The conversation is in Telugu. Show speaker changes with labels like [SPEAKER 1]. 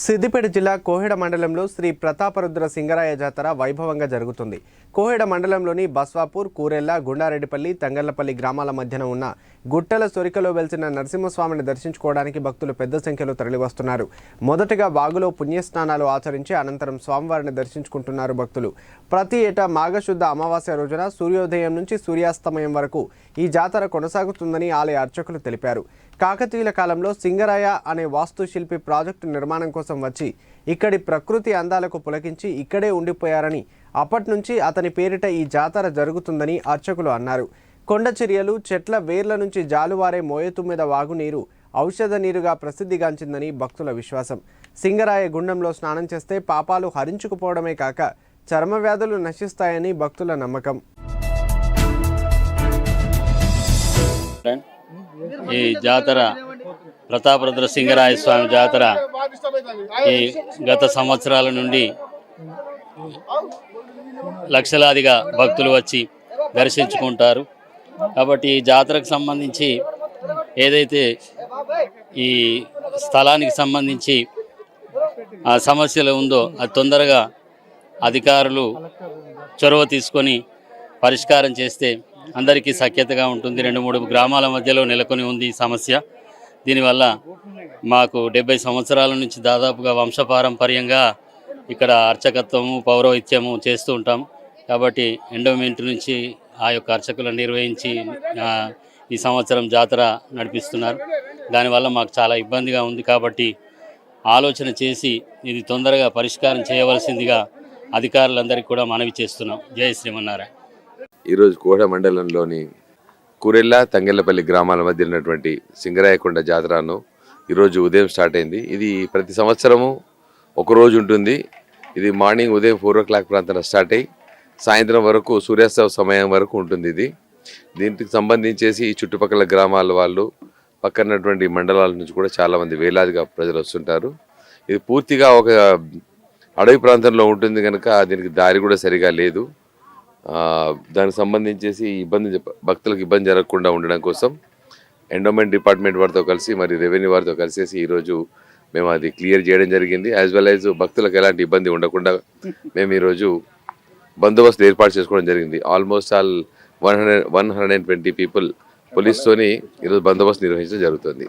[SPEAKER 1] సిద్దిపేట జిల్లా కోహెడ మండలంలో శ్రీ ప్రతాపరుద్ర సింగరాయ జాతర వైభవంగా జరుగుతుంది. కోహెడ మండలంలోని బస్వాపూర్ కూరెల్ల గుండారెడ్డిపల్లి తంగళ్ళపల్లి గ్రామాల మధ్యన ఉన్న గుట్టల సొరికలో వెలిసిన నరసింహస్వామిని దర్శించుకోవడానికి భక్తులు పెద్ద సంఖ్యలో తరలివస్తున్నారు. మొదటగా వాగులో పుణ్యస్నానాలు ఆచరించి అనంతరం స్వామివారిని దర్శించుకుంటున్నారు భక్తులు. ప్రతి ఏటా మాఘశుద్ధ అమావాస్య రోజున సూర్యోదయం నుంచి సూర్యాస్తమయం వరకు ఈ జాతర కొనసాగుతుందని ఆలయ అర్చకులు తెలిపారు. కాకతీయుల కాలంలో సింగరాయ అనే వాస్తుశిల్పి ప్రాజెక్టు నిర్మాణం కోసం వచ్చి ఇక్కడి ప్రకృతి అందాలకు పులకించి ఇక్కడే ఉండిపోయారని అప్పటి నుంచి అతని పేరిట ఈ జాతర జరుగుతుందని అర్చకులు అన్నారు. కొండ చర్యలు చెట్ల వేర్ల నుంచి జాలువారే మోయతు మీద వాగునీరు ఔషధ నీరుగా ప్రసిద్ధిగాంచిందని భక్తుల విశ్వాసం. సింగరాయ గుండంలో స్నానం చేస్తే పాపాలు హరించుకుపోవడమే కాక చర్మ వ్యాధులు నశిస్తాయని భక్తుల నమ్మకం.
[SPEAKER 2] ఈ జాతర ప్రతాపరుద్ర సింగరాయ స్వామి జాతర ఈ గత సంవత్సరాల నుండి లక్షలాదిగా భక్తులు వచ్చి దర్శించుకుంటారు. కాబట్టి ఈ జాతరకు సంబంధించి ఏదైతే ఈ స్థలానికి సంబంధించి ఆ సమస్యలు ఉందో అది తొందరగా అధికారులు చొరవ తీసుకొని పరిష్కారం చేస్తే అందరికీ సఖ్యతగా ఉంటుంది. రెండు మూడు గ్రామాల మధ్యలో నెలకొని ఉంది ఈ సమస్య. దీనివల్ల మాకు డెబ్బై సంవత్సరాల నుంచి దాదాపుగా వంశపారంపర్యంగా ఇక్కడ అర్చకత్వము పౌరోహిత్యము చేస్తూ ఉంటాం. కాబట్టి ఎండోమెంట్ నుంచి ఆ యొక్క అర్చకులను నిర్వహించి ఈ సంవత్సరం జాతర నడిపిస్తున్నారు. దానివల్ల మాకు చాలా ఇబ్బందిగా ఉంది కాబట్టి ఆలోచన చేసి ఇది తొందరగా పరిష్కారం చేయవలసిందిగా అధికారులందరికీ కూడా మనవి చేస్తున్నాం. జయ శ్రీమన్నారాయణ.
[SPEAKER 3] ఈరోజు కోట మండలంలోని కూరెల్ల తంగెల్లపల్లి గ్రామాల మధ్య ఉన్నటువంటి సింగరాయకొండ జాతరను ఈరోజు ఉదయం స్టార్ట్ అయింది. ఇది ప్రతి సంవత్సరము ఒక రోజు ఉంటుంది. ఇది మార్నింగ్ ఉదయం ఫోర్ ఓ క్లాక్ ప్రాంతంలో స్టార్ట్ అయ్యి సాయంత్రం వరకు సూర్యాస్త సమయం వరకు ఉంటుంది ఇది. దీనికి సంబంధించేసి ఈ చుట్టుపక్కల గ్రామాల వాళ్ళు పక్కనటువంటి మండలాల నుంచి కూడా చాలామంది వేలాదిగా ప్రజలు వస్తుంటారు. ఇది పూర్తిగా ఒక అడవి ప్రాంతంలో ఉంటుంది కనుక దీనికి దారి కూడా సరిగా లేదు. దానికి సంబంధించేసి ఇబ్బంది భక్తులకు ఇబ్బంది జరగకుండా ఉండడం కోసం ఎండోమెంట్ డిపార్ట్మెంట్ వారితో కలిసి మరి రెవెన్యూ వారితో కలిసేసి ఈరోజు మేము అది క్లియర్ చేయడం జరిగింది. యాజ్ వెల్ యాజ్ భక్తులకు ఎలాంటి ఇబ్బంది ఉండకుండా మేము ఈరోజు బందోబస్తు ఏర్పాటు చేసుకోవడం జరిగింది. Almost all one hundred one hundred and twenty people పోలీస్తోని ఈరోజు బందోబస్తు నిర్వహించడం జరుగుతుంది.